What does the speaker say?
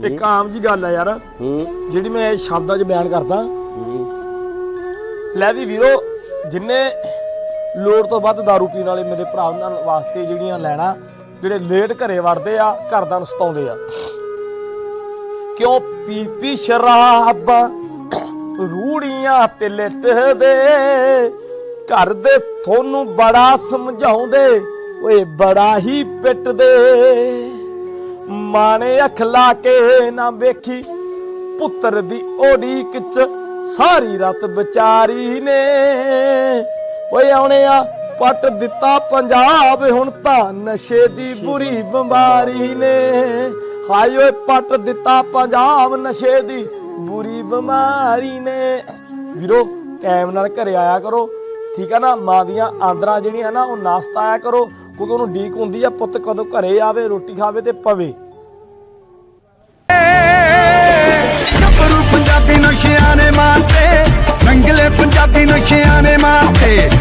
ਇੱਕ ਆਮ ਜੀ ਗੱਲ ਆ ਯਾਰ ਹੂੰ। ਜਿਹੜੀ ਮੈਂ ਇਹ ਸ਼ਬਦਾਂ 'ਚ ਬਿਆਨ ਕਰਦਾ। ਹੂੰ। ਲੈ ਵੀ ਵੀਰੋ ਜਿੰਨੇ ਲੋੜ ਤੋਂ ਵੱਧ दारू ਪੀਣ ਵਾਲੇ ਮੇਰੇ ਭਰਾ ਉਹਨਾਂ ਵਾਸਤੇ ਜਿਹੜੀਆਂ ਲੈਣਾ ਜਿਹੜੇ ਲੇਟ ਘਰੇ ਵੜਦੇ ਆ ਘਰ ਦਾ ਨੂੰ ਸਤਾਉਂਦੇ ਆ। ਕਿਉਂ ਪੀ ਪੀ ਸ਼ਰਾਬਾਂ ਰੂੜੀਆਂ ਤੇ ਲਿਟਦੇ ਘਰ ਦੇ ਤੁਹਾਨੂੰ ਬੜਾ ਸਮਝਾਉਂਦੇ ਓਏ ਬੜਾ ਹੀ ਪਿੱਟਦੇ। ਮਾਣੇ ਅੱਖ ਲਾ ਕੇ ਨਾ ਵੇਖੀ ਪੁੱਤਰ ਦੀ ਓਡੀਕ ਚ ਸਾਰੀ ਰਾਤ ਵਿਚਾਰੀ ਨੇ। ਓਏ ਆਉਣਿਆ ਪੱਟ ਦਿੱਤਾ ਪੰਜਾਬ ਹੁਣ ਤਾਂ ਨਸ਼ੇ ਦੀ ਬੁਰੀ ਬਿਮਾਰੀ ਨੇ। ਹਾਏ ਓਏ ਪੱਟ ਦਿੱਤਾ ਪੰਜਾਬ ਨਸ਼ੇ ਦੀ ਬੁਰੀ ਬਿਮਾਰੀ ਨੇ। ਵੀਰੋ ਟਾਈਮ ਨਾਲ ਘਰੇ ਆਇਆ ਕਰੋ। ਠੀਕ ਆ ਨਾ ਮਾਂ ਦੀਆਂ ਆਂਦਰਾਂ ਜਿਹੜੀਆਂ ਨਾ ਉਹ ਨਾਸਤਾ ਆਇਆ ਕਰੋ। ਕਿਉਂਕਿ ਉਹਨੂੰ ਡੀਕ ਹੁੰਦੀ ਆ ਪੁੱਤ ਕਦੋਂ ਘਰੇ ਆਵੇ ਰੋਟੀ ਖਾਵੇ ਤੇ ਪਵੇ।